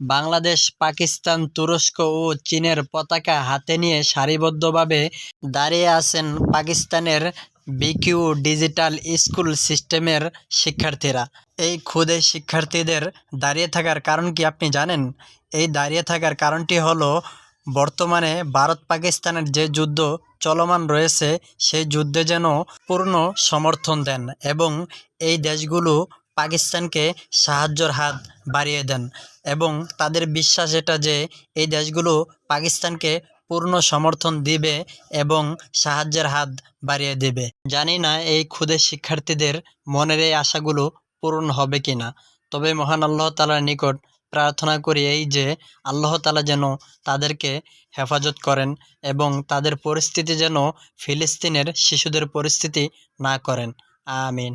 বাংলাদেশ, পাকিস্তান, তুরস্ক ও চীনের পতাকা হাতে নিয়ে সারিবদ্ধভাবে দাঁড়িয়ে আছেন পাকিস্তানের বিকিউ ডিজিটাল স্কুল সিস্টেমের শিক্ষার্থীরা। এই ক্ষুদে শিক্ষার্থীদের দাঁড়িয়ে থাকার কারণ কি আপনি জানেন? এই দাঁড়িয়ে থাকার কারণটি হলো, বর্তমানে ভারত পাকিস্তানের যে যুদ্ধ চলমান রয়েছে, সেই যুদ্ধে যেন পূর্ণ সমর্থন দেন এবং এই দেশগুলো পাকিস্তানকে সাহায্যর হাত বাড়িয়ে দেন এবং তাদের বিশ্বাস এটা যে এই দেশগুলো পাকিস্তানকে পূর্ণ সমর্থন দিবে এবং সাহায্যের হাত বাড়িয়ে দেবে। জানি না এই ক্ষুদে শিক্ষার্থীদের মনের এই আশাগুলো পূরণ হবে কি না তবে মহান আল্লাহ তালার নিকট প্রার্থনা করি এই যে আল্লাহ তালা যেন তাদেরকে হেফাজত করেন এবং তাদের পরিস্থিতি যেন ফিলিস্তিনের শিশুদের পরিস্থিতি না করেন। আমিন।